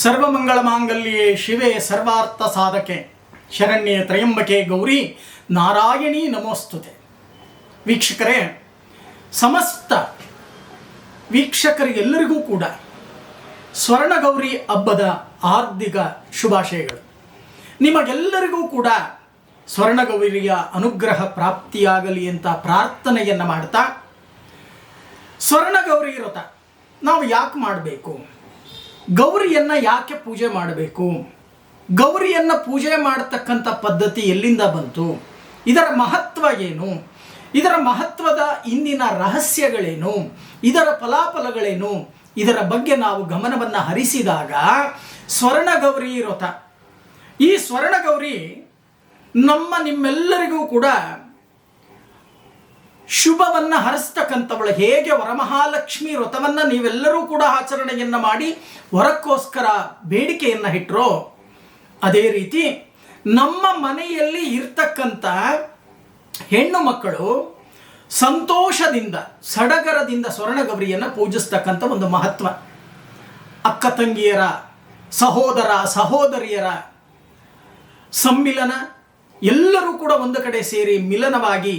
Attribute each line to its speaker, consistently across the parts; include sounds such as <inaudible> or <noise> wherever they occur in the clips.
Speaker 1: ಸರ್ವಮಂಗಳ ಮಾಂಗಲ್ಯೆ ಶಿವೆ ಸರ್ವಾರ್ಥ ಸಾಧಕೆ. ಶರಣ್ಯೆ ತ್ರಯಂಬಕೆ ಗೌರಿ, ನಾರಾಯಣಿ ನಮೋಸ್ತುತೆ. ವೀಕ್ಷಕರೇ, ಸಮಸ್ತ ವೀಕ್ಷಕರಿಗೆಲ್ಲರಿಗೂ ಕೂಡ ಸ್ವರ್ಣಗೌರಿ ಹಬ್ಬದ ಹಾರ್ದಿಕ ಶುಭಾಶಯಗಳು. ನಿಮಗೆಲ್ಲರಿಗೂ ಕೂಡ ಸ್ವರ್ಣಗೌರಿಯ ಅನುಗ್ರಹ ಪ್ರಾಪ್ತಿಯಾಗಲಿ ಅಂತ ಪ್ರಾರ್ಥನೆಯನ್ನು ಮಾಡ್ತಾ, ಸ್ವರ್ಣಗೌರಿ ವ್ರತ ನಾವು ಯಾಕೆ ಮಾಡಬೇಕು? ಗೌರಿಯನ್ನು ಯಾಕೆ ಪೂಜೆ ಮಾಡಬೇಕು? ಗೌರಿಯನ್ನು ಪೂಜೆ ಮಾಡತಕ್ಕಂಥ ಪದ್ಧತಿ ಎಲ್ಲಿಂದ ಬಂತು? ಇದರ ಮಹತ್ವ ಏನು? ಇದರ ಮಹತ್ವದ ಇಂದಿನ ರಹಸ್ಯಗಳೇನು? ಇದರ ಫಲಾಫಲಗಳೇನು? ಇದರ ಬಗ್ಗೆ ನಾವು ಗಮನವನ್ನು ಹರಿಸಿದಾಗ ಸ್ವರ್ಣಗೌರಿ ವ್ರತ ಈ ಸ್ವರ್ಣಗೌರಿ ನಮ್ಮ ನಿಮ್ಮೆಲ್ಲರಿಗೂ ಕೂಡ ಶುಭವನ್ನು ಹರಿಸ್ತಕ್ಕಂಥವಳು. ಹೇಗೆ ವರಮಹಾಲಕ್ಷ್ಮಿ ವ್ರತವನ್ನು ನೀವೆಲ್ಲರೂ ಕೂಡ ಆಚರಣೆಯನ್ನು ಮಾಡಿ ವರಕ್ಕೋಸ್ಕರ ಬೇಡಿಕೆಯನ್ನು ಇಟ್ಟರೋ ಅದೇ ರೀತಿ ನಮ್ಮ ಮನೆಯಲ್ಲಿ ಇರ್ತಕ್ಕಂಥ ಹೆಣ್ಣು ಮಕ್ಕಳು ಸಂತೋಷದಿಂದ, ಸಡಗರದಿಂದ ಸ್ವರ್ಣಗೌರಿಯನ್ನು ಪೂಜಿಸ್ತಕ್ಕಂಥ ಒಂದು ಮಹತ್ವ. ಅಕ್ಕ ತಂಗಿಯರ, ಸಹೋದರ, ಸಹೋದರಿಯರ ಸಮ್ಮಿಲನ ಎಲ್ಲರೂ ಕೂಡ ಒಂದು ಕಡೆ ಸೇರಿ ಮಿಲನವಾಗಿ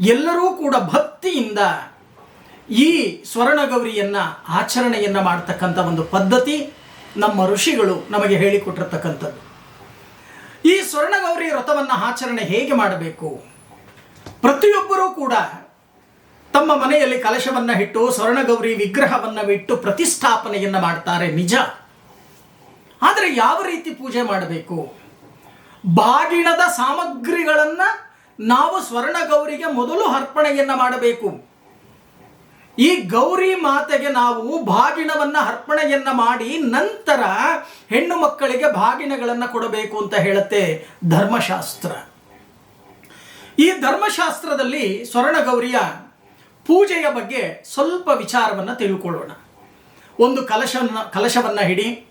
Speaker 1: ಎಲ್ಲರೂ ಕೂಡ ಭಕ್ತಿಯಿಂದ ಈ ಸ್ವರ್ಣಗೌರಿಯನ್ನು ಆಚರಣೆಯನ್ನು ಮಾಡ್ತಕ್ಕಂಥ ಒಂದು ಪದ್ಧತಿ ನಮ್ಮ ಋಷಿಗಳು ನಮಗೆ ಹೇಳಿಕೊಟ್ಟಿರ್ತಕ್ಕಂಥದ್ದು. ಈ ಸ್ವರ್ಣಗೌರಿ ವ್ರತವನ್ನು ಆಚರಣೆ ಹೇಗೆ ಮಾಡಬೇಕು? ಪ್ರತಿಯೊಬ್ಬರೂ ಕೂಡ ತಮ್ಮ ಮನೆಯಲ್ಲಿ ಕಲಶವನ್ನು ಇಟ್ಟು, ಸ್ವರ್ಣಗೌರಿ ವಿಗ್ರಹವನ್ನು ಇಟ್ಟು ಪ್ರತಿಷ್ಠಾಪನೆಯನ್ನು ಮಾಡ್ತಾರೆ ನಿಜ. ಆದರೆ ಯಾವ ರೀತಿ ಪೂಜೆ ಮಾಡಬೇಕು? ಬಾಗಿಣದ ಸಾಮಗ್ರಿಗಳನ್ನು ನಾವು ಸ್ವರ್ಣಗೌರಿಗೆ ಮೊದಲು ಅರ್ಪಣೆಯನ್ನು ಮಾಡಬೇಕು. ಈ ಗೌರಿ ಮಾತೆಗೆ ನಾವು ಬಾಗಿಣವನ್ನು ಅರ್ಪಣೆಯನ್ನು ಮಾಡಿ ನಂತರ ಹೆಣ್ಣು ಮಕ್ಕಳಿಗೆ ಬಾಗಿಣಗಳನ್ನು ಕೊಡಬೇಕು ಅಂತ ಹೇಳುತ್ತೆ ಧರ್ಮಶಾಸ್ತ್ರ. ಈ ಧರ್ಮಶಾಸ್ತ್ರದಲ್ಲಿ ಸ್ವರ್ಣಗೌರಿಯ ಪೂಜೆಯ ಬಗ್ಗೆ ಸ್ವಲ್ಪ ವಿಚಾರವನ್ನು ತಿಳ್ಕೊಳ್ಳೋಣ. ಒಂದು ಕಲಶವನ್ನು ಕಲಶವನ್ನು ಹಿಡಿ,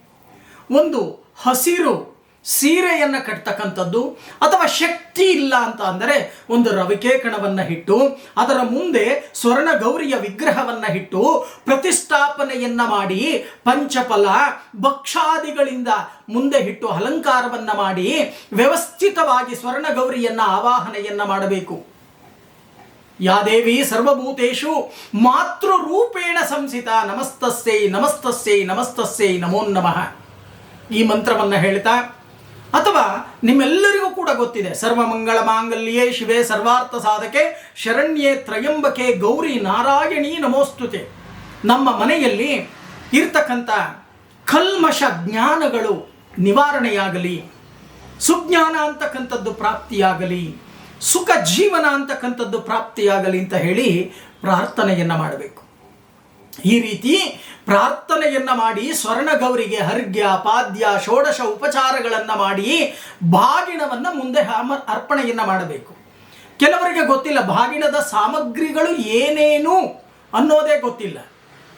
Speaker 1: ಒಂದು ಹಸಿರು ಸೀರೆಯನ್ನು ಕಟ್ತಕ್ಕಂಥದ್ದು ಅಥವಾ ಶಕ್ತಿ ಇಲ್ಲ ಅಂತ ಅಂದರೆ ಒಂದು ರವಿಕೆ ಕಣವನ್ನು ಇಟ್ಟು ಅದರ ಮುಂದೆ ಸ್ವರ್ಣ ಗೌರಿಯ ವಿಗ್ರಹವನ್ನು ಇಟ್ಟು ಪ್ರತಿಷ್ಠಾಪನೆಯನ್ನು ಮಾಡಿ, ಪಂಚಫಲ, ಭಕ್ಷಾದಿಗಳಿಂದ ಮುಂದೆ ಇಟ್ಟು ಅಲಂಕಾರವನ್ನು ಮಾಡಿ, ವ್ಯವಸ್ಥಿತವಾಗಿ ಸ್ವರ್ಣ ಗೌರಿಯನ್ನು ಆವಾಹನೆಯನ್ನು ಮಾಡಬೇಕು. ಯಾದೇವಿ ಸರ್ವಭೂತೇಶು ಮಾತೃರೂಪೇಣ ಸಂಸಿತ ನಮಸ್ತಸ್ಯೈ ನಮಸ್ತಸ್ಯೈ ನಮಸ್ತಸ್ಯೈ ನಮೋ ನಮಃ. ಈ ಮಂತ್ರವನ್ನು ಹೇಳ್ತಾ ಅಥವಾ ನಿಮ್ಮೆಲ್ಲರಿಗೂ ಕೂಡ ಗೊತ್ತಿದೆ ಸರ್ವಮಂಗಳ ಮಾಂಗಲ್ಯೇ ಶಿವೆ ಸರ್ವಾರ್ಥ ಸಾಧಕೆ, ಶರಣ್ಯೇ ತ್ರಯಂಬಕೆ ಗೌರಿ ನಾರಾಯಣಿ ನಮೋಸ್ತುತೆ. ನಮ್ಮ ಮನೆಯಲ್ಲಿ ಇರ್ತಕ್ಕಂಥ ಕಲ್ಮಶ ಜ್ಞಾನಗಳು ನಿವಾರಣೆಯಾಗಲಿ, ಸುಜ್ಞಾನ ಅಂತಕ್ಕಂಥದ್ದು ಪ್ರಾಪ್ತಿಯಾಗಲಿ, ಸುಖ ಜೀವನ ಅಂತಕ್ಕಂಥದ್ದು ಪ್ರಾಪ್ತಿಯಾಗಲಿ ಅಂತ ಹೇಳಿ ಪ್ರಾರ್ಥನೆಯನ್ನು ಮಾಡಬೇಕು. ಈ ರೀತಿ ಪ್ರಾರ್ಥನೆಯನ್ನ ಮಾಡಿ ಸ್ವರ್ಣಗೌರಿಗೆ ಹರ್ಗ್ಯ ಪಾದ್ಯ, ಷೋಡಶ ಉಪಚಾರಗಳನ್ನು ಮಾಡಿ ಬಾಗಿಣವನ್ನು ಮುಂದೆ ಅರ್ಪಣೆಯನ್ನು ಮಾಡಬೇಕು. ಕೆಲವರಿಗೆ ಗೊತ್ತಿಲ್ಲ ಬಾಗಿಣದ ಸಾಮಗ್ರಿಗಳು ಏನೇನು ಅನ್ನೋದೇ ಗೊತ್ತಿಲ್ಲ.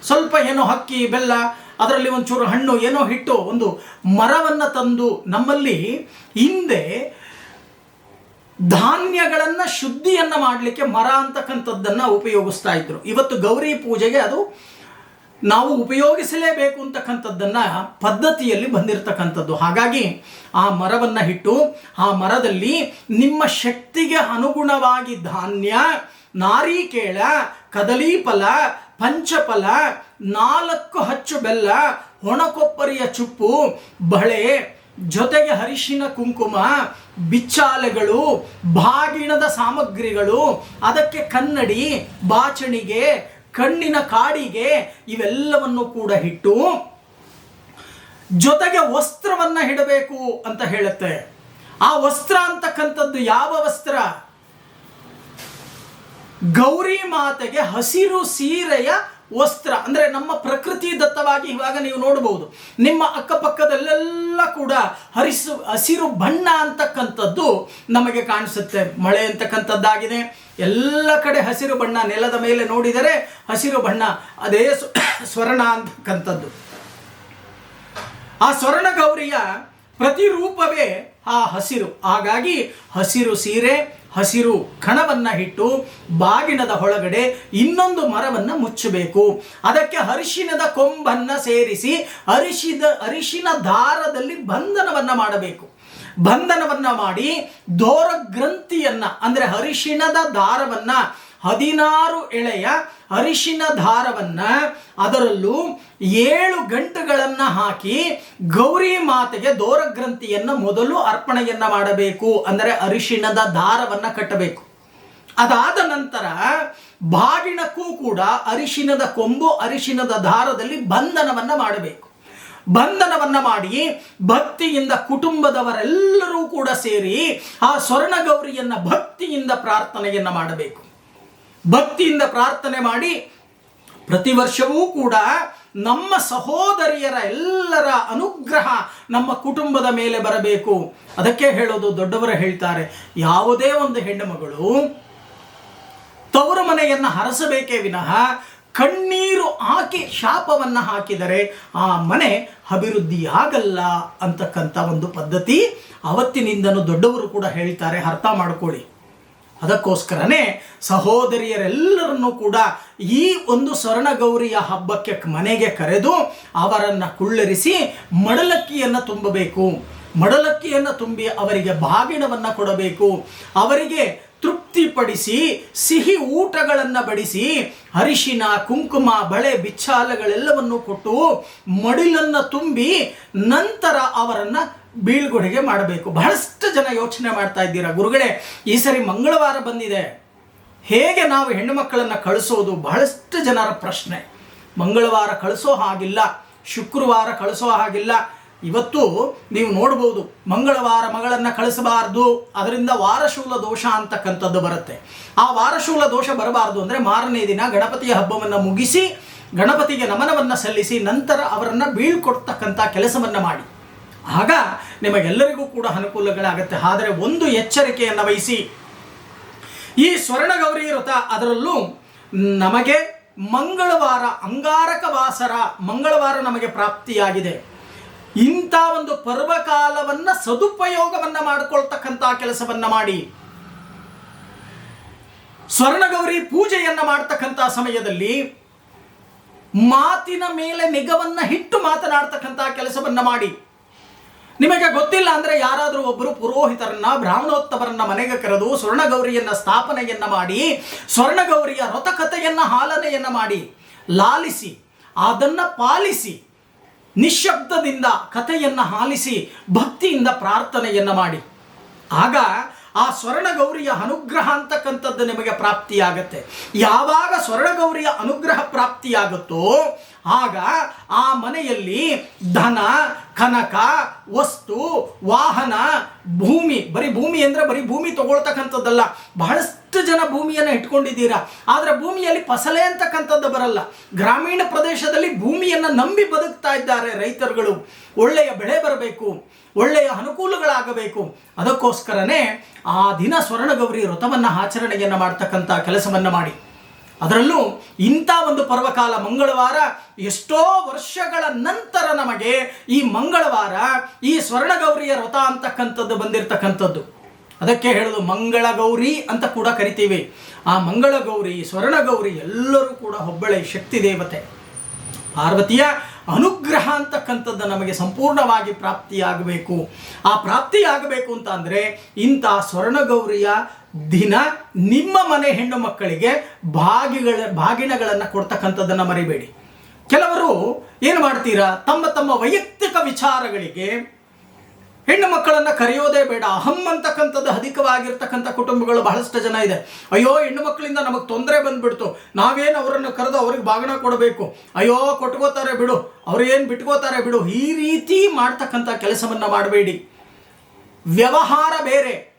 Speaker 1: ಸ್ವಲ್ಪ ಏನೋ ಹಕ್ಕಿ, ಬೆಲ್ಲ, ಅದರಲ್ಲಿ ಒಂಚೂರು ಹಣ್ಣು, ಏನೋ ಹಿಟ್ಟು, ಒಂದು ಮರವನ್ನು ತಂದು ನಮ್ಮಲ್ಲಿ ಹಿಂದೆ ಧಾನ್ಯಗಳನ್ನು ಶುದ್ಧಿಯನ್ನು ಮಾಡಲಿಕ್ಕೆ ಮರ ಅಂತಕ್ಕಂಥದ್ದನ್ನು ಉಪಯೋಗಿಸ್ತಾ ಇದ್ರು. ಇವತ್ತು ಗೌರಿ ಪೂಜೆಗೆ ಅದು ನಾವು ಉಪಯೋಗಿಸಲೇಬೇಕು ಅಂತಕ್ಕಂಥದ್ದನ್ನು ಪದ್ಧತಿಯಲ್ಲಿ ಬಂದಿರತಕ್ಕಂಥದ್ದು. ಹಾಗಾಗಿ ಆ ಮರವನ್ನು ಇಟ್ಟು ಆ ಮರದಲ್ಲಿ ನಿಮ್ಮ ಶಕ್ತಿಗೆ ಅನುಗುಣವಾಗಿ ಧಾನ್ಯ, ನಾರಿಕೇಳ, ಕದಲೀಫಲ, ಪಂಚಫಲ, ನಾಲ್ಕು ಹಚ್ಚು ಬೆಲ್ಲ ಒಣಕೊಪ್ಪರಿಯ ಚುಪ್ಪು, ಬಳೆ, ಜೊತೆಗೆ ಅರಿಶಿನ, ಕುಂಕುಮ ಬಿಚ್ಚಾಲೆಗಳು ಬಾಗಿಣದ ಸಾಮಗ್ರಿಗಳು, ಅದಕ್ಕೆ ಕನ್ನಡಿ, ಬಾಚಣಿಗೆ, ಕಣ್ಣಿನ ಕಾಡಿಗೆ ಇವೆಲ್ಲವನ್ನು ಕೂಡ ಇಟ್ಟು ಜೊತೆಗೆ ವಸ್ತ್ರವನ್ನ ಹಿಡಬೇಕು ಅಂತ ಹೇಳುತ್ತೆ. ಆ ವಸ್ತ್ರ ಅಂತಕ್ಕಂಥದ್ದು ಯಾವ ವಸ್ತ್ರ? ಗೌರಿ ಮಾತೆಗೆ ಹಸಿರು ಸೀರೆಯ ವಸ್ತ್ರ, ಅಂದರೆ ನಮ್ಮ ಪ್ರಕೃತಿ ದತ್ತವಾಗಿ ಇವಾಗ ನೀವು ನೋಡಬಹುದು ನಿಮ್ಮ ಅಕ್ಕಪಕ್ಕದಲ್ಲೆಲ್ಲ ಕೂಡ ಹರಿಸು, ಹಸಿರು ಬಣ್ಣ ಅಂತಕ್ಕಂಥದ್ದು ನಮಗೆ ಕಾಣಿಸುತ್ತೆ. ಮಳೆ ಅಂತಕ್ಕಂಥದ್ದಾಗಿದೆ. ಎಲ್ಲ ಕಡೆ ಹಸಿರು ಬಣ್ಣ ನೆಲದ ಮೇಲೆ ನೋಡಿದರೆ ಹಸಿರು ಬಣ್ಣ, ಅದೇ ಸ್ವ- <coughs> ಸ್ವರ್ಣ ಅಂತಕ್ಕಂಥದ್ದು. ಆ ಸ್ವರ್ಣ ಗೌರಿಯ ಪ್ರತಿರೂಪವೇ ಆ ಹಸಿರು. ಹಾಗಾಗಿ ಹಸಿರು ಸೀರೆ ಹಸಿರು ಕಣವನ್ನ ಇಟ್ಟು ಬಾಗಿನದ ಒಳಗಡೆ ಇನ್ನೊಂದು ಮರವನ್ನ ಮುಚ್ಚಬೇಕು. ಅದಕ್ಕೆ ಅರಿಶಿನದ ಕೊಂಬನ್ನ ಸೇರಿಸಿ ಅರಿಶಿದ ಅರಿಶಿನ ದಾರದಲ್ಲಿ ಬಂಧನವನ್ನ ಮಾಡಬೇಕು. ಬಂಧನವನ್ನ ಮಾಡಿ ದೋರ ಗ್ರಂಥಿಯನ್ನ ಅಂದ್ರೆ ಅರಿಶಿಣದ ದಾರವನ್ನ ಹದಿನಾರು ಎಳೆಯ ಅರಿಶಿನ ದಾರವನ್ನು ಅದರಲ್ಲೂ ಏಳು ಗಂಟುಗಳನ್ನು ಹಾಕಿ ಗೌರಿ ಮಾತೆಗೆ ದೋರ ಗ್ರಂಥಿಯನ್ನ ಮೊದಲು ಅರ್ಪಣೆಯನ್ನ ಮಾಡಬೇಕು. ಅಂದರೆ ಅರಿಶಿಣದ ದಾರವನ್ನು ಕಟ್ಟಬೇಕು. ಅದಾದ ನಂತರ ಬಾಗಿಣಕ್ಕೂ ಕೂಡ ಅರಿಶಿನದ ಕೊಂಬು ಅರಿಶಿನದ ದಾರದಲ್ಲಿ ಬಂಧನವನ್ನ ಮಾಡಬೇಕು. ಬಂಧನವನ್ನ ಮಾಡಿ ಭಕ್ತಿಯಿಂದ ಕುಟುಂಬದವರೆಲ್ಲರೂ ಕೂಡ ಸೇರಿ ಆ ಸ್ವರ್ಣ ಗೌರಿಯನ್ನ ಭಕ್ತಿಯಿಂದ ಪ್ರಾರ್ಥನೆಯನ್ನ ಮಾಡಬೇಕು. ಭಕ್ತಿಯಿಂದ ಪ್ರಾರ್ಥನೆ ಮಾಡಿ ಪ್ರತಿ ವರ್ಷವೂ ಕೂಡ ನಮ್ಮ ಸಹೋದರಿಯರ ಎಲ್ಲರ ಅನುಗ್ರಹ ನಮ್ಮ ಕುಟುಂಬದ ಮೇಲೆ ಬರಬೇಕು. ಅದಕ್ಕೆ ಹೇಳೋದು ದೊಡ್ಡವರು ಹೇಳ್ತಾರೆ, ಯಾವುದೇ ಒಂದು ಹೆಣ್ಣು ಮಗಳು ತವರು ಮನೆಯನ್ನ ಹರಸಬೇಕೇ ವಿನಃ ಕಣ್ಣೀರು ಹಾಕಿ ಶಾಪವನ್ನ ಹಾಕಿದರೆ ಆ ಮನೆ ಅಭಿವೃದ್ಧಿಯಾಗಲ್ಲ ಅಂತಕ್ಕಂಥ ಒಂದು ಪದ್ಧತಿ ಅವತ್ತಿನಿಂದನೂ ದೊಡ್ಡವರು ಕೂಡ ಹೇಳ್ತಾರೆ, ಅರ್ಥ ಮಾಡ್ಕೊಳ್ಳಿ. ಅದಕ್ಕೋಸ್ಕರನೇ ಸಹೋದರಿಯರೆಲ್ಲರನ್ನೂ ಕೂಡ ಈ ಒಂದು ಸ್ವರ್ಣಗೌರಿಯ ಹಬ್ಬಕ್ಕೆ ಮನೆಗೆ ಕರೆದು ಅವರನ್ನು ಕುಳ್ಳರಿಸಿ ಮಡಲಕ್ಕಿಯನ್ನು ತುಂಬಬೇಕು. ಮಡಲಕ್ಕಿಯನ್ನು ತುಂಬಿ ಅವರಿಗೆ ಬಾಗಿಣವನ್ನು ಕೊಡಬೇಕು. ಅವರಿಗೆ ತೃಪ್ತಿಪಡಿಸಿ, ಸಿಹಿ ಊಟಗಳನ್ನು ಬಡಿಸಿ, ಅರಿಶಿನ, ಕುಂಕುಮ, ಬಳೆ, ಬಿಚ್ಚಾಲಗಳೆಲ್ಲವನ್ನು ಕೊಟ್ಟು ಮಡಿಲನ್ನು ತುಂಬಿ ನಂತರ ಅವರನ್ನು ಬೀಳ್ಗೊಡೆಗೆ ಮಾಡಬೇಕು. ಬಹಳಷ್ಟು ಜನ ಯೋಚನೆ ಮಾಡ್ತಾ ಇದ್ದೀರಾ? ಗುರುಗಳೇ, ಈ ಸರಿ ಮಂಗಳವಾರ ಬಂದಿದೆ. ಹೇಗೆ ನಾವು ಹೆಣ್ಣು ಮಕ್ಕಳನ್ನು ಕಳಿಸೋದು? ಬಹಳಷ್ಟು ಜನರ ಪ್ರಶ್ನೆ. ಮಂಗಳವಾರ ಕಳಿಸೋ ಹಾಗಿಲ್ಲ, ಶುಕ್ರವಾರ ಕಳಿಸೋ ಹಾಗಿಲ್ಲ. ಇವತ್ತು ನೀವು ನೋಡ್ಬೋದು, ಮಂಗಳವಾರ ಮಗಳನ್ನು ಕಳಿಸಬಾರ್ದು, ಅದರಿಂದ ವಾರಶೂಲ ದೋಷ ಅಂತಕ್ಕಂಥದ್ದು ಬರುತ್ತೆ. ಆ ವಾರಶೂಲ ದೋಷ ಬರಬಾರ್ದು ಅಂದರೆ ಮಾರನೇ ದಿನ ಗಣಪತಿಯ ಹಬ್ಬವನ್ನು ಮುಗಿಸಿ, ಗಣಪತಿಗೆ ನಮನವನ್ನು ಸಲ್ಲಿಸಿ, ನಂತರ ಅವರನ್ನು ಬೀಳ್ಕೊಡ್ತಕ್ಕಂಥ ಕೆಲಸವನ್ನು ಮಾಡಿ. ಆಗ ನಿಮಗೆಲ್ಲರಿಗೂ ಕೂಡ ಅನುಕೂಲಗಳಾಗುತ್ತೆ. ಆದರೆ ಒಂದು ಎಚ್ಚರಿಕೆಯನ್ನು ವಹಿಸಿ. ಈ ಸ್ವರ್ಣಗೌರಿ ವ್ರತ ಅದರಲ್ಲೂ ನಮಗೆ ಮಂಗಳವಾರ ಅಂಗಾರಕ ವಾಸರ ಮಂಗಳವಾರ ನಮಗೆ ಪ್ರಾಪ್ತಿಯಾಗಿದೆ. ಇಂಥ ಒಂದು ಪರ್ವಕಾಲವನ್ನು ಸದುಪಯೋಗವನ್ನ ಮಾಡಿಕೊಳ್ತಕ್ಕಂಥ ಕೆಲಸವನ್ನ ಮಾಡಿ. ಸ್ವರ್ಣಗೌರಿ ಪೂಜೆಯನ್ನು ಮಾಡ್ತಕ್ಕಂಥ ಸಮಯದಲ್ಲಿ ಮಾತಿನ ಮೇಲೆ ನಿಗವನ್ನ ಇಟ್ಟು ಮಾತನಾಡ್ತಕ್ಕಂಥ ಕೆಲಸವನ್ನ ಮಾಡಿ. ನಿಮಗೆ ಗೊತ್ತಿಲ್ಲ ಅಂದ್ರೆ ಯಾರಾದರೂ ಒಬ್ಬರು ಪುರೋಹಿತರನ್ನ, ಬ್ರಾಹ್ಮಣೋತ್ತಮರನ್ನ ಮನೆಗೆ ಕರೆದು ಸ್ವರ್ಣಗೌರಿಯನ್ನ ಸ್ಥಾಪನೆಯನ್ನ ಮಾಡಿ, ಸ್ವರ್ಣಗೌರಿಯ ವ್ರತಕಥೆಯನ್ನ ಹಾಲನೆಯನ್ನ ಮಾಡಿ ಲಾಲಿಸಿ, ಅದನ್ನ ಪಾಲಿಸಿ, ನಿಶ್ಶಬ್ದದಿಂದ ಕಥೆಯನ್ನ ಹಾಲಿಸಿ, ಭಕ್ತಿಯಿಂದ ಪ್ರಾರ್ಥನೆಯನ್ನ ಮಾಡಿ. ಆಗ ಆ ಸ್ವರ್ಣಗೌರಿಯ ಅನುಗ್ರಹ ಅಂತಕ್ಕಂಥದ್ದು ನಿಮಗೆ ಪ್ರಾಪ್ತಿಯಾಗತ್ತೆ. ಯಾವಾಗ ಸ್ವರ್ಣಗೌರಿಯ ಅನುಗ್ರಹ ಪ್ರಾಪ್ತಿಯಾಗುತ್ತೋ ಆಗ ಆ ಮನೆಯಲ್ಲಿ ಧನ, ಕನಕ, ವಸ್ತು, ವಾಹನ, ಭೂಮಿ, ಬರೀ ಭೂಮಿ ಅಂದ್ರೆ ಬರೀ ಭೂಮಿ ತಗೊಳ್ತಕ್ಕಂಥದ್ದಲ್ಲ. ಬಹಳಷ್ಟು ಜನ ಭೂಮಿಯನ್ನು ಇಟ್ಕೊಂಡಿದ್ದೀರಾ. ಆದರೆ ಭೂಮಿಯಲ್ಲಿ ಫಸಲೆ ಅಂತಕ್ಕಂಥದ್ದು ಬರಲ್ಲ. ಗ್ರಾಮೀಣ ಪ್ರದೇಶದಲ್ಲಿ ಭೂಮಿಯನ್ನು ನಂಬಿ ಬದುಕ್ತಾ ಇದ್ದಾರೆ ರೈತರುಗಳು. ಒಳ್ಳೆಯ ಬೆಳೆ ಬರಬೇಕು, ಒಳ್ಳೆಯ ಅನುಕೂಲಗಳಾಗಬೇಕು. ಅದಕ್ಕೋಸ್ಕರನೇ ಆ ದಿನ ಸ್ವರ್ಣಗೌರಿ ವ್ರತವನ್ನು ಆಚರಣೆಯನ್ನು ಮಾಡ್ತಕ್ಕಂಥ ಕೆಲಸವನ್ನು ಮಾಡಿ. ಅದರಲ್ಲೂ ಇಂಥ ಒಂದು ಪರ್ವಕಾಲ ಮಂಗಳವಾರ ಎಷ್ಟೋ ವರ್ಷಗಳ ನಂತರ ನಮಗೆ ಈ ಮಂಗಳವಾರ ಈ ಸ್ವರ್ಣಗೌರಿಯ ವ್ರತ ಅಂತಕ್ಕಂಥದ್ದು ಬಂದಿರತಕ್ಕಂಥದ್ದು. ಅದಕ್ಕೆ ಹೇಳೋದು ಮಂಗಳಗೌರಿ ಅಂತ ಕೂಡ ಕರಿತೀವಿ. ಆ ಮಂಗಳಗೌರಿ, ಸ್ವರ್ಣಗೌರಿ ಎಲ್ಲರೂ ಕೂಡ ಹೊಬ್ಬಳೆ ಶಕ್ತಿ ದೇವತೆ. ಪಾರ್ವತಿಯ ಅನುಗ್ರಹ ಅಂತಕ್ಕಂಥದ್ದು ನಮಗೆ ಸಂಪೂರ್ಣವಾಗಿ ಪ್ರಾಪ್ತಿಯಾಗಬೇಕು. ಆ ಪ್ರಾಪ್ತಿಯಾಗಬೇಕು ಅಂತ ಅಂದರೆ ಇಂಥ ಸ್ವರ್ಣಗೌರಿಯ ದಿನ ನಿಮ್ಮ ಮನೆ ಹೆಣ್ಣು ಮಕ್ಕಳಿಗೆ ಭಾಗಿಗಳ, ಭಾಗಿನಗಳನ್ನು ಕೊಡ್ತಕ್ಕಂಥದ್ದನ್ನು ಮರಿಬೇಡಿ. ಕೆಲವರು ಏನು ಮಾಡ್ತೀರಾ? ತಮ್ಮ ತಮ್ಮ ವೈಯಕ್ತಿಕ ವಿಚಾರಗಳಿಗೆ ಹೆಣ್ಣು ಮಕ್ಕಳನ್ನ ಕರೆಯೋದೇ ಬೇಡ. ಅಹಂ ಅಂತಕ್ಕಂಥದ್ದು ಅಧಿಕವಾಗಿರ್ತಕ್ಕಂಥ ಕುಟುಂಬಗಳು ಬಹಳಷ್ಟು ಜನ ಇದೆ. ಅಯ್ಯೋ, ಹೆಣ್ಣು ಮಕ್ಕಳಿಂದ ನಮಗೆ ತೊಂದರೆ ಬಂದ್ಬಿಡ್ತು. ನಾವೇನು ಅವರನ್ನು ಕರೆದು ಅವ್ರಿಗೆ ಭಾಗಣ ಕೊಡಬೇಕು? ಅಯ್ಯೋ, ಕೊಟ್ಕೋತಾರೆ ಬಿಡು. ಅವ್ರು ಏನು ಬಿಟ್ಕೋತಾರೆ ಬಿಡು. ಈ ರೀತಿ ಮಾಡ್ತಕ್ಕಂಥ ಕೆಲಸವನ್ನ ಮಾಡಬೇಡಿ. ವ್ಯವಹಾರ ಬೇರೆ.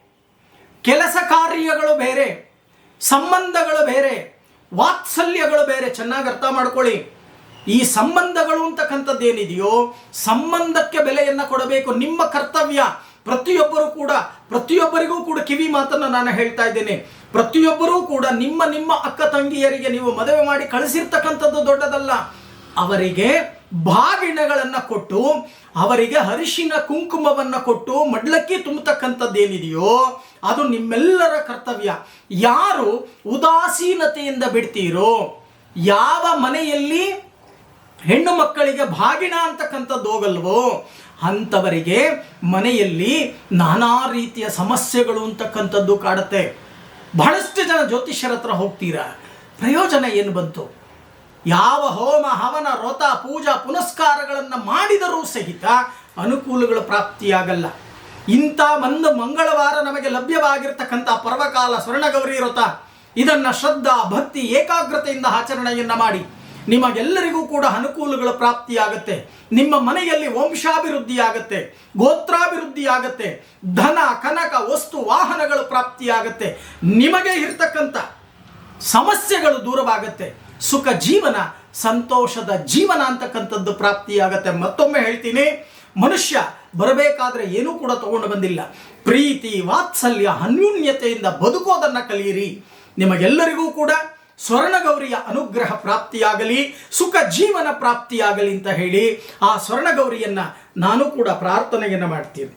Speaker 1: ಕೆಲಸ ಕಾರ್ಯಗಳು ಬೇರೆ, ಸಂಬಂಧಗಳು ಬೇರೆ, ವಾತ್ಸಲ್ಯಗಳು ಬೇರೆ. ಚೆನ್ನಾಗಿ ಅರ್ಥ ಮಾಡ್ಕೊಳ್ಳಿ. ಈ ಸಂಬಂಧಗಳು ಅಂತಕ್ಕಂಥದ್ದು ಏನಿದೆಯೋ ಸಂಬಂಧಕ್ಕೆ ಬೆಲೆಯನ್ನು ಕೊಡಬೇಕು, ನಿಮ್ಮ ಕರ್ತವ್ಯ. ಪ್ರತಿಯೊಬ್ಬರೂ ಕೂಡ, ಪ್ರತಿಯೊಬ್ಬರಿಗೂ ಕೂಡ ಕಿವಿ ಮಾತನ್ನು ನಾನು ಹೇಳ್ತಾ ಇದ್ದೇನೆ. ಪ್ರತಿಯೊಬ್ಬರೂ ಕೂಡ ನಿಮ್ಮ ನಿಮ್ಮ ಅಕ್ಕ ತಂಗಿಯರಿಗೆ ನೀವು ಮದುವೆ ಮಾಡಿ ಕಳಿಸಿರ್ತಕ್ಕಂಥದ್ದು ದೊಡ್ಡದಲ್ಲ. ಅವರಿಗೆ ಬಾಗಿಣಗಳನ್ನು ಕೊಟ್ಟು, ಅವರಿಗೆ ಅರಿಶಿನ ಕುಂಕುಮವನ್ನು ಕೊಟ್ಟು, ಮಡ್ಲಕ್ಕಿ ತುಂಬತಕ್ಕಂಥದ್ದೇನಿದೆಯೋ ಅದು ನಿಮ್ಮೆಲ್ಲರ ಕರ್ತವ್ಯ. ಯಾರು ಉದಾಸೀನತೆಯಿಂದ ಬಿಡ್ತೀರೋ, ಯಾವ ಮನೆಯಲ್ಲಿ ಹೆಣ್ಣು ಮಕ್ಕಳಿಗೆ ಬಾಗಿಣ ಅಂತಕ್ಕಂಥದ್ದು ಹೋಗಲ್ವೋ, ಅಂಥವರಿಗೆ ಮನೆಯಲ್ಲಿ ನಾನಾ ರೀತಿಯ ಸಮಸ್ಯೆಗಳು ಅಂತಕ್ಕಂಥದ್ದು ಕಾಡುತ್ತೆ. ಬಹಳಷ್ಟು ಜನ ಜ್ಯೋತಿಷ್ಯರ ಹತ್ರ ಹೋಗ್ತೀರಾ? ಪ್ರಯೋಜನ ಏನು ಬಂತು? ಯಾವ ಹೋಮ, ಹವನ, ವ್ರತ, ಪೂಜಾ ಪುನಸ್ಕಾರಗಳನ್ನು ಮಾಡಿದರೂ ಸಹಿತ ಅನುಕೂಲಗಳು ಪ್ರಾಪ್ತಿಯಾಗಲ್ಲ. ಇಂಥ ಒಂದು ಮಂಗಳವಾರ ನಮಗೆ ಲಭ್ಯವಾಗಿರ್ತಕ್ಕಂಥ ಪರ್ವಕಾಲ ಸ್ವರ್ಣಗೌರಿ ವ್ರತ, ಇದನ್ನು ಶ್ರದ್ಧಾ, ಭಕ್ತಿ, ಏಕಾಗ್ರತೆಯಿಂದ ಆಚರಣೆಯನ್ನು ಮಾಡಿ ನಿಮಗೆಲ್ಲರಿಗೂ ಕೂಡ ಅನುಕೂಲಗಳ ಪ್ರಾಪ್ತಿಯಾಗುತ್ತೆ. ನಿಮ್ಮ ಮನೆಯಲ್ಲಿ ವಂಶಾಭಿವೃದ್ಧಿ ಆಗುತ್ತೆ ಗೋತ್ರಾಭಿವೃದ್ಧಿ ಆಗುತ್ತೆ ಧನ, ಕನಕ, ವಸ್ತು, ವಾಹನಗಳು ಪ್ರಾಪ್ತಿಯಾಗುತ್ತೆ. ನಿಮಗೆ ಇರ್ತಕ್ಕಂಥ ಸಮಸ್ಯೆಗಳು ದೂರವಾಗುತ್ತೆ. ಸುಖ ಜೀವನ, ಸಂತೋಷದ ಜೀವನ ಅಂತಕ್ಕಂಥದ್ದು ಪ್ರಾಪ್ತಿಯಾಗತ್ತೆ. ಮತ್ತೊಮ್ಮೆ ಹೇಳ್ತೀನಿ, ಮನುಷ್ಯ ಬರಬೇಕಾದ್ರೆ ಏನೂ ಕೂಡ ತಗೊಂಡು ಬಂದಿಲ್ಲ. ಪ್ರೀತಿ, ವಾತ್ಸಲ್ಯ, ಅನ್ಯೂನ್ಯತೆಯಿಂದ ಬದುಕೋದನ್ನು ಕಲಿಯಿರಿ. ನಿಮಗೆಲ್ಲರಿಗೂ ಕೂಡ ಸ್ವರ್ಣಗೌರಿಯ ಅನುಗ್ರಹ ಪ್ರಾಪ್ತಿಯಾಗಲಿ, ಸುಖ ಜೀವನ ಪ್ರಾಪ್ತಿಯಾಗಲಿ ಅಂತ ಹೇಳಿ ಆ ಸ್ವರ್ಣಗೌರಿಯನ್ನ ನಾನು ಕೂಡ ಪ್ರಾರ್ಥನೆಯನ್ನು ಮಾಡ್ತೀನಿ.